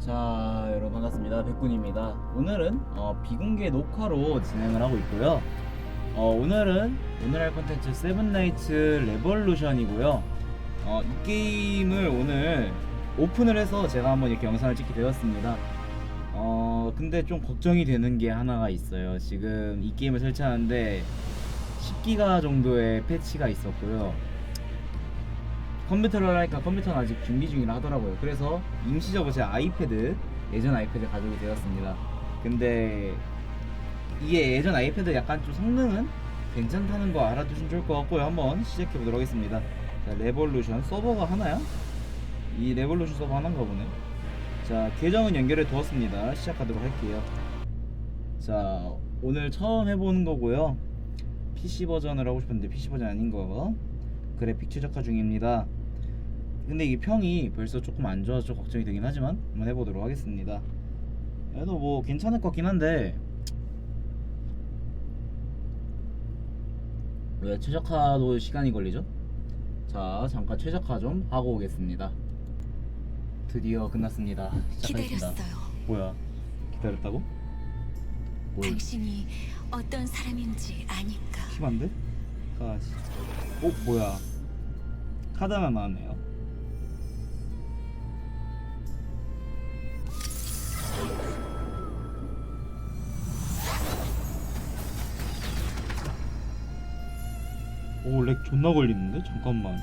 자 여러분 반갑습니다. 백군입니다. 오늘은 어, 비공개 녹화로 진행을 하고 있고요. 어, 오늘은 오늘 할 컨텐츠 세븐나이츠 레볼루션이고요. 어, 이 게임을 오늘 오픈을 해서 제가 한번 이렇게 영상을 찍게 되었습니다. 어 근데 좀 걱정이 되는 게 하나가 있어요. 지금 이 게임을 설치하는데 10기가 정도의 패치가 있었고요 컴퓨터를 하니까 컴퓨터는 아직 준비 중이라 하더라고요. 그래서 임시적으로 제 아이패드, 예전 아이패드 가지고 되었습니다. 근데 이게 예전 아이패드 약간 좀 성능은 괜찮다는 거 알아두시면 좋을 것 같고요. 한번 시작해 보도록 하겠습니다. 자, 레볼루션 서버가 하나야? 이 레볼루션 서버 하나인가 보네. 자, 계정은 연결해 두었습니다. 시작하도록 할게요. 자, 오늘 처음 해보는 거고요. PC 버전을 하고 싶었는데 PC 버전 아닌 거. 그래픽 최적화 중입니다. 근데 이 평이 벌써 조금 안 좋아서 좀 걱정이 되긴 하지만 한번 해보도록 하겠습니다. 그래도 뭐 괜찮을 것 같긴 한데 왜 최적화도 시간이 걸리죠? 자 잠깐 최적화 좀 하고 오겠습니다. 드디어 끝났습니다. 시작하겠습니다. 기다렸어요. 뭐야? 기다렸다고? 뭘? 당신이 어떤 사람인지 아니까. 심한데? 가시. 어 뭐야? 카드만 나왔네요. 오, 렉 존나 걸리는데? 잠깐만.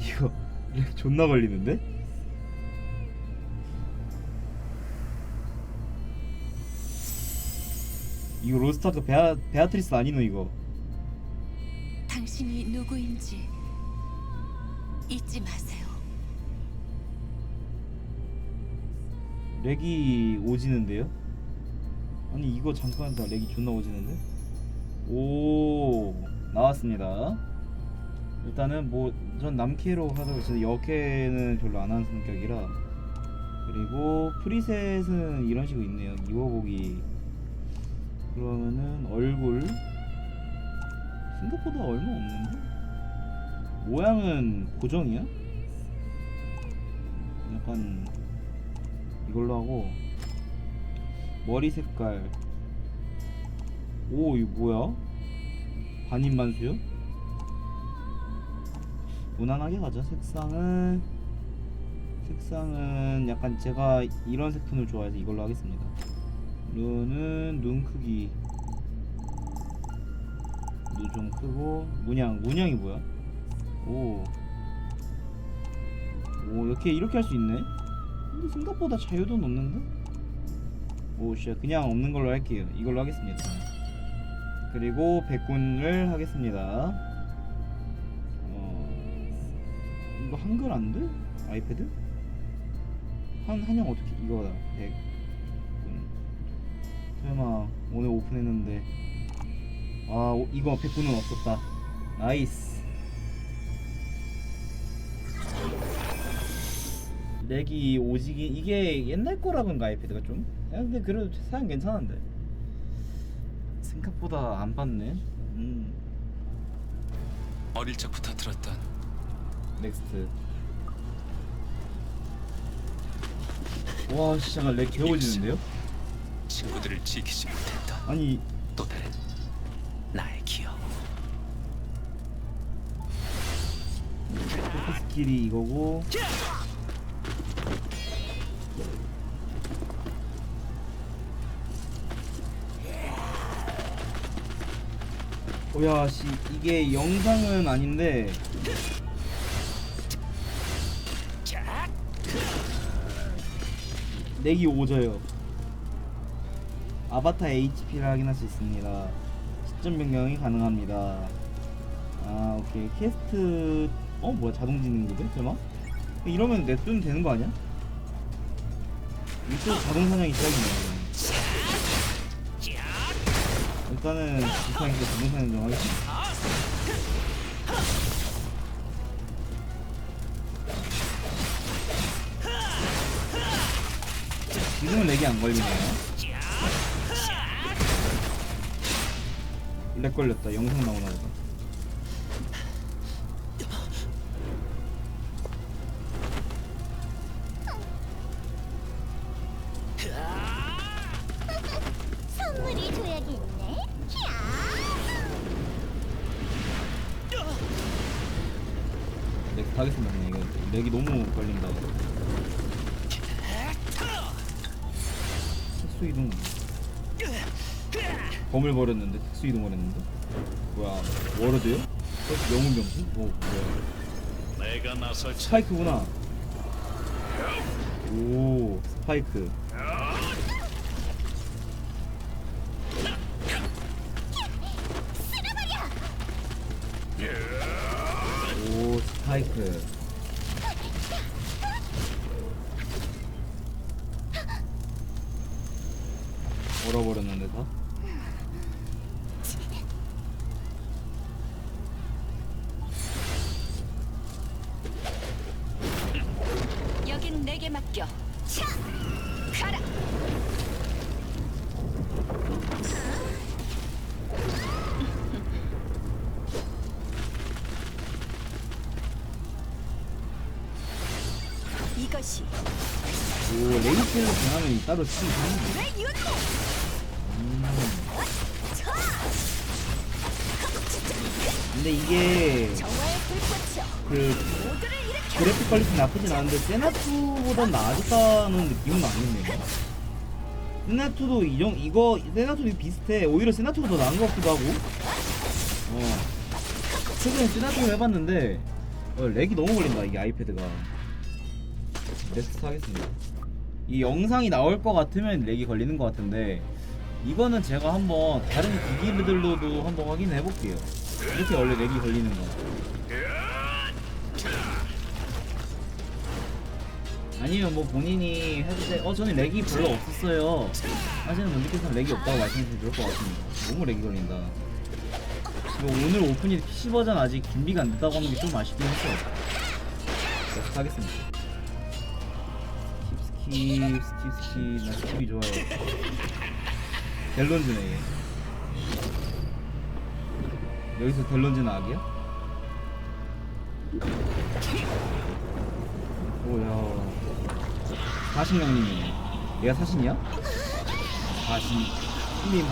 이거 렉 존나 걸리는데? 이거 로스타크 베아, 베아트리스 아니노 이거 당신이 누구인지 잊지 마세요. 렉이 오지는데요? 아니 이거 잠깐 다 렉이 존나 오지는데? 오 나왔습니다. 일단은 뭐 전 남캐로 하다가 진짜 여캐는 별로 안 하는 성격이라. 그리고 프리셋은 이런 식으로 있네요. 입어보기. 그러면은 얼굴. 생각보다 얼마 없는데? 모양은 고정이야? 약간 이걸로 하고. 머리 색깔. 오 이거 뭐야? 반인반수요? 무난하게 가자 색상은 색상은 약간 제가 이런 색톤을 좋아해서 이걸로 하겠습니다 룬은 눈 크기 눈 좀 크고 문양 문양이 뭐야? 오. 오 이렇게 이렇게 할 수 있네. 근데 생각보다 자유도 높는데? 오 진짜 그냥 없는 걸로 할게요. 이걸로 하겠습니다. 그리고 백군을 하겠습니다. 어 이거 한글 안 돼? 아이패드? 한 한영 어떻게 이거다. 백군. 설마 오늘 오픈했는데 아 오- 이거 백군은 없었다. 나이스. 렉이 오지기 이게 옛날 거라던가 아이패드가 좀. 야, 근데 그래도 사양 괜찮은데. 생각보다 안 받네. 음. 어릴 적부터 들었던 넥스트. 와, 진짜 렉 개오지는데요? 친구들을 지키지 못했던 아니, 또 다른 나의 기억. 스킬이 이거고. 오야 씨 이게 영상은 아닌데. 렉이 오져요. 아바타 HP를 확인할 수 있습니다. 시점 변경이 가능합니다. 아 오케이. 캐스트 어 뭐야? 자동 지능인데 설마? 이러면 냅두면 되는 거 아니야? 이쪽 자동 사냥이 시작이네 일단은 자동 사냥 좀 하겠습니다 지금은 렉이 안 걸리네요. 렉 걸렸다. 영상 나오나 보다 범을 버렸는데 특수 이동을 했는데? 뭐야 워러드요? 어, 영웅 병수? 어 뭐야. 내가 나설 차. 스파이크구나. 오 스파이크. 오 스파이크 레이스를 변하면 따로 치기. 음. 차! 근데 이게. 그. 그래픽 퀄리티 나쁘진 않은데 세나투보단 나아졌다는 느낌은 아니네요. 세나투도 이정 이거 세나투도 비슷해. 오히려 세나투가 더 나은 것 같기도 하고. 어. 최근에 세나투 해봤는데 어, 렉이 너무 걸린다 이게 아이패드가. 넥스트 하겠습니다. 이 영상이 나올 것 같으면 렉이 걸리는 것 같은데 이거는 제가 한번 다른 기기들로도 한번 확인해 볼게요. 이렇게 원래 렉이 걸리는 거. 아니면 뭐 본인이 돼. 어 저는 렉이 별로 없었어요. 하시는 분들께서는 렉이 없다고 말씀해주시면 좋을 것 같습니다. 너무 렉이 걸린다. 뭐 오늘 오프닝 PC 버전 아직 준비가 안 됐다고 하는 게 좀 아쉽긴 했어요. 계속 하겠습니다. 스킵 스킵 스킵 나 스킵이 좋아요. 델론즈네 얘. 여기서 델론즈는 악이야? 오야 사신강님이네 얘가 사신이야? 사신 님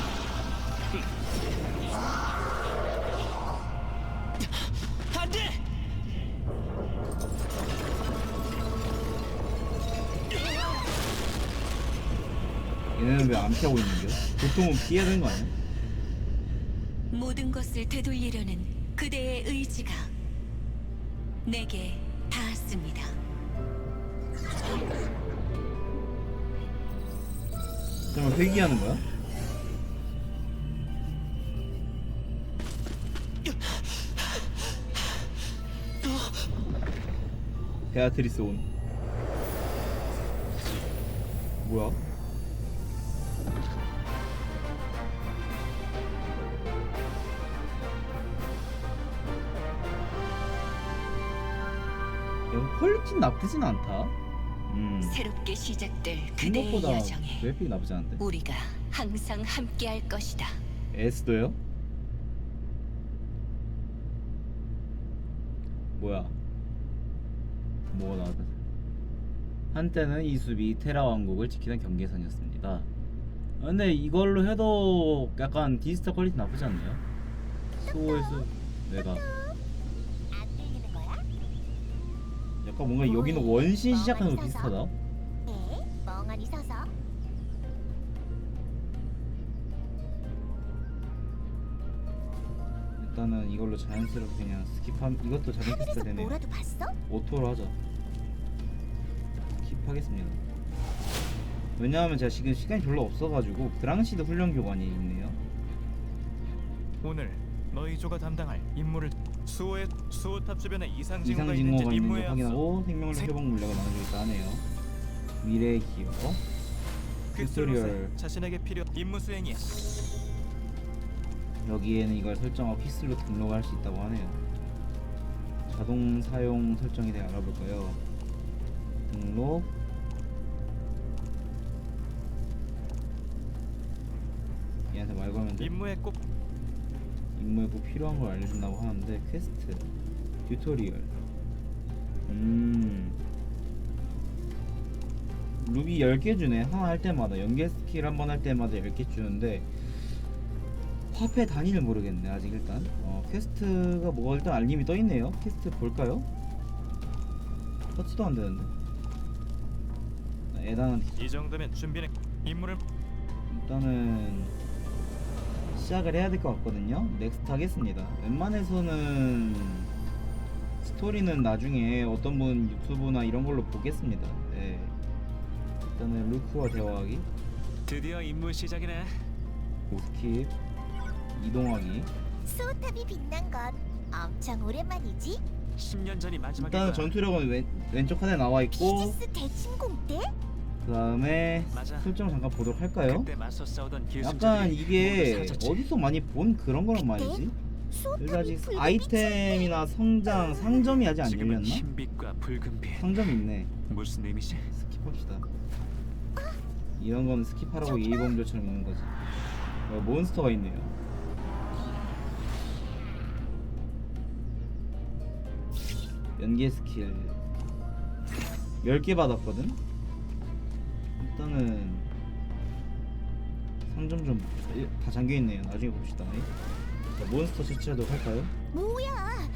얘네는 왜 안 피하고 있는겨? 보통은 피해야 되는 거 아니야? 모든 것을 되돌리려는 그대의 의지가 내게 닿았습니다. 정말 회귀하는 거야? 베아트리스 온 뭐야? 야, 퀄리티는 나쁘진 않다 음 새롭게 시작될 그대의 생각보다 여정에 그래픽이 나쁘지 않은데 우리가 항상 함께할 것이다. 에스도요? 뭐야? 뭐가 나왔다? 한때는 이 숲이 테라 왕국을 지키는 경계선이었습니다. 아, 근데 이걸로 해도 약간 디지털 퀄리티 나쁘지 않네요. 수호에서 내가 안 들리는 거야? 약간 뭔가 여기는 원신 시작하는 거 비슷하다. 네, 멍하니 서서 일단은 이걸로 자연스럽게 그냥 스킵함 이것도 하늘에서. 뭐라도 봤어? 오토로 하자. 킵하겠습니다. 왜냐하면 제가 지금 시간이 별로 없어가지고 그랑시드 훈련 교관이 있네요. 오늘 너희 조가 담당할 임무를 수호의 수호탑 주변에 이상 징후가 이상 있는지 징후가 있는지 임무에 앞서 확인하고 생명력 생- 회복 물약을 나눠주겠다 하네요. 미래의 기억. 튜토리얼. 퀴슬로서 자신에게 필요 임무 수행이야. 여기에는 이걸 설정하고 퀴슬로 등록할 수 있다고 하네요. 자동 사용 설정에 대해 알아볼까요? 등록. 얘한테 말 걸면 돼. 임무에 꼭 꼭 필요한 걸 알려준다고 하는데 퀘스트 튜토리얼. 음. 루비 10개 주네. 하나 할 때마다. 연계 스킬 한 번 할 때마다 10개 주는데 화폐 단위를 모르겠네 아직 일단. 어, 퀘스트가 뭐가 일단 알림이 떠있네요. 퀘스트 볼까요? 터치도 안 되는데. 에단한테 이 정도면 준비는 임무를 일단은 시작을 해야 될 것 같거든요. 넥스트 하겠습니다. 웬만해서는 스토리는 나중에 어떤 분 유튜브나 이런 걸로 보겠습니다. 네. 일단은 루크와 대화하기, 드디어 임무 시작이네. 스킵, 이동하기. 수호탑이 빛난 건 엄청 오랜만이지? 10년 전이 마지막일 일단은 거야. 전투력은 왼, 왼쪽 하단에 나와 있고 비즈스 대침공 때? 그 다음에 맞아. 설정 잠깐 보도록 할까요? 그때 맞서 싸우던 기술자들이 약간 모두 이게. 어디서 많이 본 그런 거란 말이지? 수호탑이 여기 아직 아이템이나 성장, 상점이 아직 안 지금은 열렸나? 흰빛과 붉은빛. 상점이 있네. 무슨 의미지? 스킵합시다. 이런 거는 스킵하라고 예의범죄처럼 있는 거지. 어, 몬스터가 있네요. 연계 스킬 10개 받았거든? 일단은 상점 좀 다 잠겨 있네요. 나중에 봅시다. 자, 몬스터 처치하도록 할까요? 뭐야?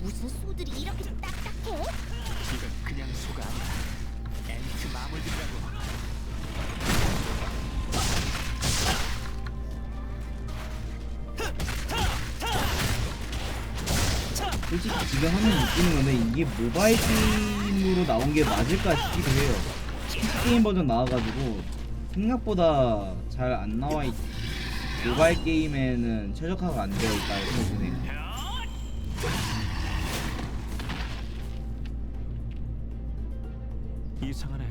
무슨 수들이 이렇게 딱딱해? 이건 그냥 소가 아니야. 엔트 마물들이라고. 솔직히 지금 하면 느끼는 건데 이게 모바일 게임으로 나온 게 맞을까 싶기도 해요. 게임 버전 나와가지고 생각보다 잘 안 나와 있. 모바일 게임에는 최적화가 안 되어 있다 이렇게 보네요. 이상하네.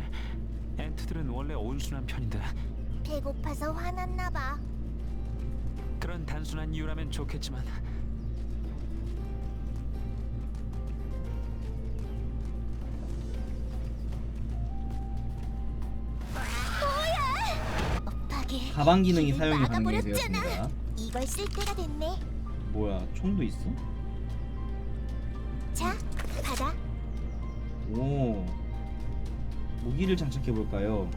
엔트들은 원래 온순한 편인데 배고파서 화났나 봐. 그런 단순한 이유라면 좋겠지만 가방 기능이 사용이 가능하게 막아버렸잖아. 되었습니다. 이걸 쓸 때가 됐네. 뭐야 총도 있어? 자, 받아. 오 무기를 장착해 볼까요?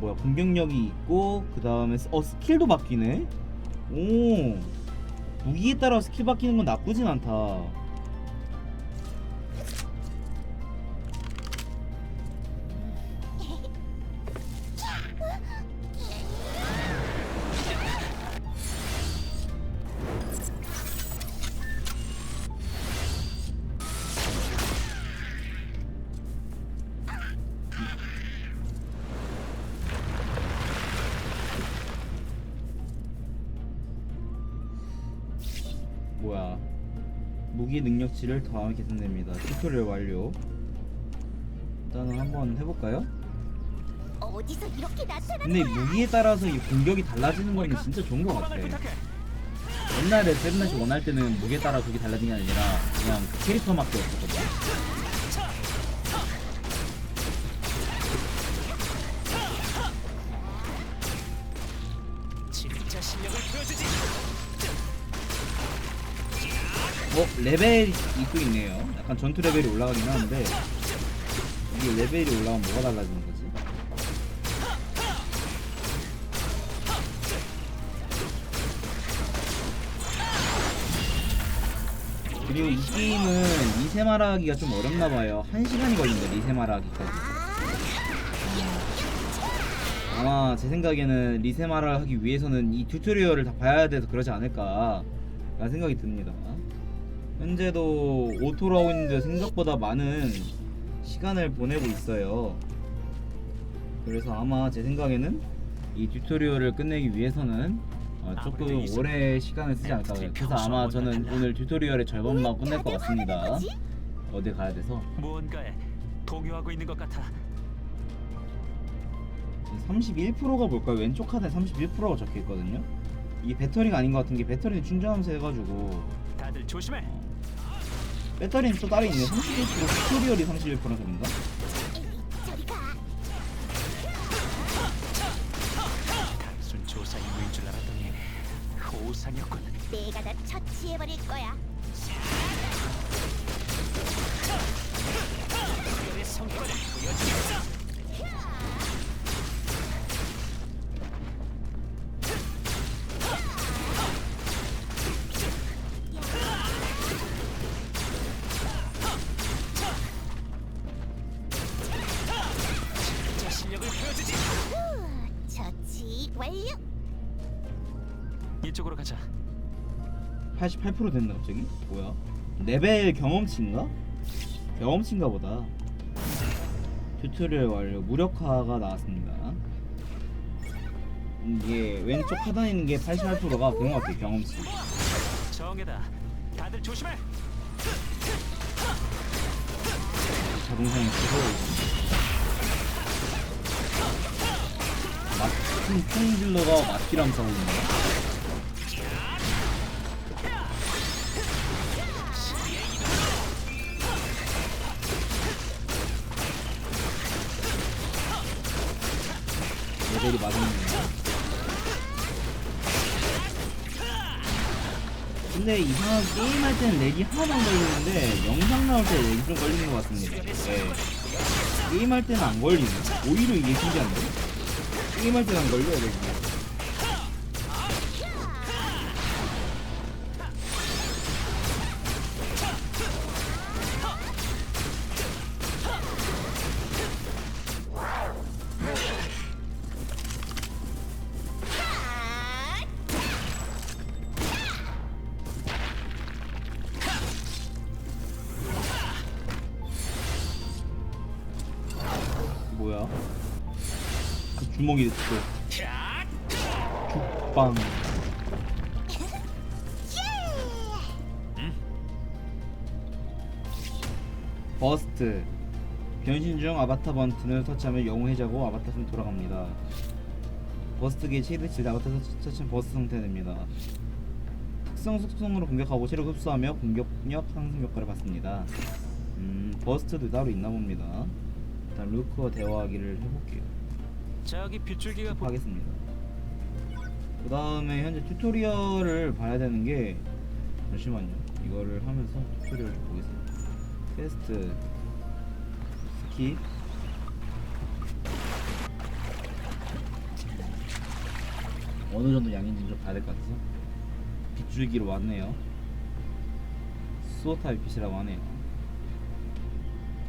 뭐야 공격력이 있고 그 다음에 어 스킬도 바뀌네. 오 무기에 따라 스킬 바뀌는 건 나쁘진 않다. 무기 능력치를 더하면 개선됩니다. 튜토리얼 완료. 일단은 한번 해볼까요? 어디서 이렇게 나타나? 근데 무기에 따라서 이 공격이 달라지는 거는 진짜 좋은 것 같아. 옛날에 세븐다시 원할 때는 무기에 따라 그게 달라진 게 아니라 그냥 그 캐릭터밖에 없었거든. 어 레벨이 또 있네요. 약간 전투 레벨이 올라가긴 하는데 이게 레벨이 올라가면 뭐가 달라지는 거지? 그리고 이 게임은 리세마라 하기가 좀 어렵나 봐요. 한 시간이 걸린다 리세마라 하기까지. 아마 제 생각에는 리세마라 하기 위해서는 이 튜토리얼을 다 봐야 돼서 그러지 않을까 라는 생각이 듭니다. 현재도 오토로 하고 있는데 생각보다 많은 시간을 보내고 있어요. 그래서 아마 제 생각에는 이 튜토리얼을 끝내기 위해서는 어, 조금 아무래도 이 오래 시간을 쓰지 않을까 봐요. 그래서 아마 저는 오늘 튜토리얼의 절반만 끝낼 것 같습니다. 어디 가야 돼서 무언가에 동요하고 있는 것 같아. 31%가 뭘까요? 왼쪽 카드에 31%가 적혀 있거든요. 이게 배터리가 아닌 것 같은 게 배터리는 충전하면서 해가지고 다들 조심해. 배터리는 또 따로 있네. 31% 튜토리얼이 31%나 그런가? 에이, 저리 가. 단순 조사 임무인 줄 알았더니 오상이었군. 내가 다 처치해버릴 거야. 의 성과를 보여주겠어. 이쪽으로 가자. 88% 됐나 갑자기? 뭐야? 레벨 경험치인가? 경험치인가 보다. 튜토리얼 완료. 무력화가 나왔습니다. 이게 왼쪽 하단에 있는 게 88%가 그런 것 같아요. 경험치. 정해다. 다들 조심해. 자동사냥 쓰고 맞춤 총질러가 맞기랑 싸우는 거야. 맞았네. 근데 이상하게 게임할 때는 렉이 하나도 안 걸리는데 영상 나올 때 렉이 좀 걸리는 것 같습니다. 네. 게임할 때는 안 걸리네. 오히려 이게 신기한데? 게임할 때는 안 걸려요, 렉이. 그 주먹이 됐어. 죽빵. 버스트. 변신 중 아바타 버튼을 터치하면 영웅 해제하고 아바타 손 돌아갑니다. 버스트 기에 체이드칠 아바타 터치하면 버스트 상태됩니다. 특성 속성으로 공격하고 체력 흡수하며 공격력 상승 효과를 받습니다. 음, 버스트도 따로 있나 봅니다. 일단 루크와 대화하기를 해볼게요. 저기 빗줄기가 보... 하겠습니다. 그 다음에 현재 튜토리얼을 봐야 되는 게 잠시만요. 이거를 하면서 튜토리얼 좀 보겠습니다. 테스트 스킵 어느 정도 양인지 좀 봐야 될 것 같아서 빗줄기로 왔네요. 수호타 빛이라고 하네요.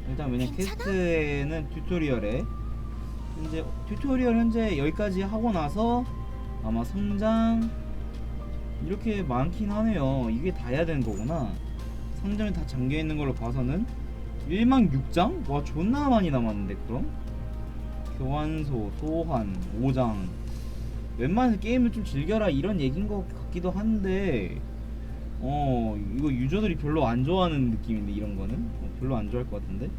일단 왜냐 괜찮아? 퀘스트에는 튜토리얼에 현재 튜토리얼 현재 여기까지 하고 나서 아마 성장 이렇게 많긴 하네요. 이게 다 해야 되는 거구나. 상점에 다 잠겨 있는 걸로 봐서는 1만 6장? 와 존나 많이 남았는데 그럼? 교환소, 소환, 5장 웬만해서 게임을 좀 즐겨라 이런 얘기인 것 같기도 한데 어 이거 유저들이 별로 안 좋아하는 느낌인데 이런 거는 어, 별로 안 좋아할 것 같은데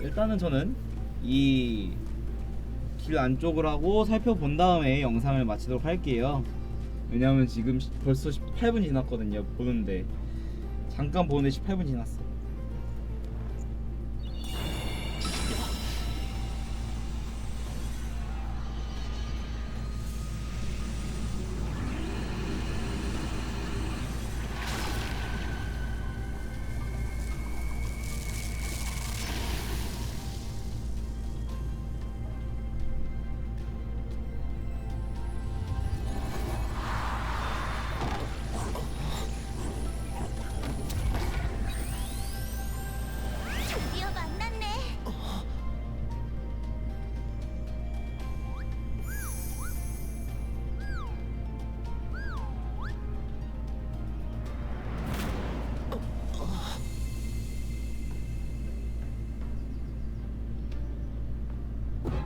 일단은 저는 이 길 안쪽을 하고 살펴본 다음에 영상을 마치도록 할게요. 왜냐면 지금 시- 벌써 18분 지났거든요 보는데. 잠깐 보는데 18분 지났어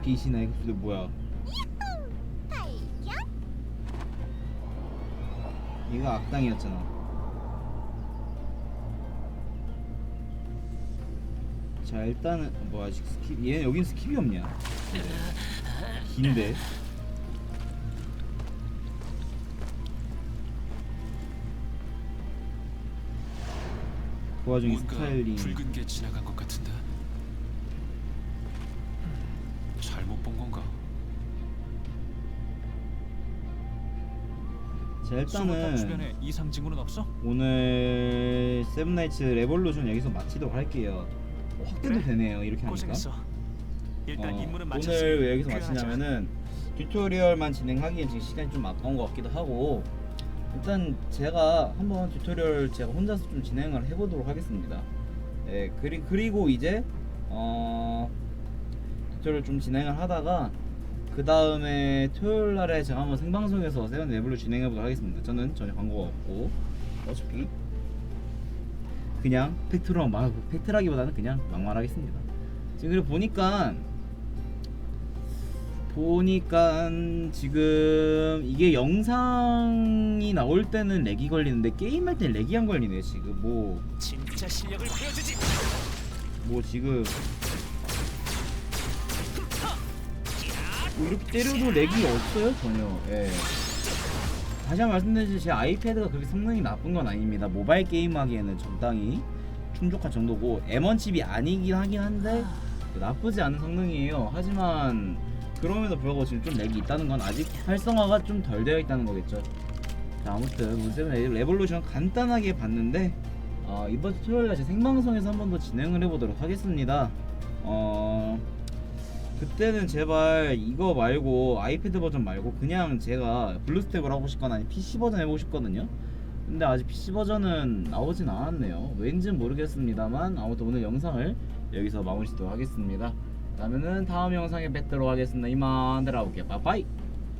빛이나 이거 근데 뭐야. 얘가 악당이었잖아. 자 일단은 어, 뭐야 아직 스킵 얘 여긴 스킵이 없냐? 네. 긴데? 그 와중에 뭔가 스타일링. 붉은 게 지나간 것 같은데 자 일단은 주변에 이상 징후는 없어? 오늘 세븐나이츠 레볼루션 여기서 마치도록 할게요 어, 확대도 그래. 되네요 이렇게 하니까 고생했어. 일단 어, 임무는 오늘 왜 여기서 그 마치냐면은 튜토리얼만 진행하기엔 지금 시간이 좀 아까운 것 같기도 하고 일단 제가 한번 튜토리얼 제가 혼자서 좀 진행을 해보도록 하겠습니다. 네, 그리, 그리고 이제 어 튜토리얼 좀 진행을 하다가 그 다음에 토요일 날에 제가 한번 생방송에서 세븐 레블로 진행해 보도록 하겠습니다. 저는 전혀 광고가 없고 어차피 그냥 팩트로 말 팩트라기보다는 그냥 막말하겠습니다. 지금 그리고 보니까 보니까 지금 이게 영상이 나올 때는 렉이 걸리는데 게임할 때 렉이 안 걸리네 지금 뭐뭐 진짜 실력을 보여주지. 지금 뭐 이렇게 때려도 렉이 없어요 전혀. 예. 다시 한번 말씀드리지 제 아이패드가 그렇게 성능이 나쁜 건 아닙니다. 모바일 게임 하기에는 적당히 충족한 정도고 M1 칩이 아니긴 하긴 한데 나쁘지 않은 성능이에요. 하지만 그럼에도 불구하고 지금 좀 렉이 있다는 건 아직 활성화가 좀 덜 되어 있다는 거겠죠. 자 아무튼 문세븐 레볼루션 간단하게 봤는데 어, 이번 주 토요일날 제 생방송에서 한 번 더 진행을 해보도록 하겠습니다. 어 그때는 제발 이거 말고 아이패드 버전 말고 그냥 제가 블루스택을 하고 싶거나 아니 PC 버전 해보고 싶거든요. 근데 아직 PC 버전은 나오진 않았네요. 왠진 모르겠습니다만 아무튼 오늘 영상을 여기서 마무리 짓도록 하겠습니다. 그러면은 다음 영상에 뵙도록 하겠습니다. 이만 들어볼게요. 빠빠이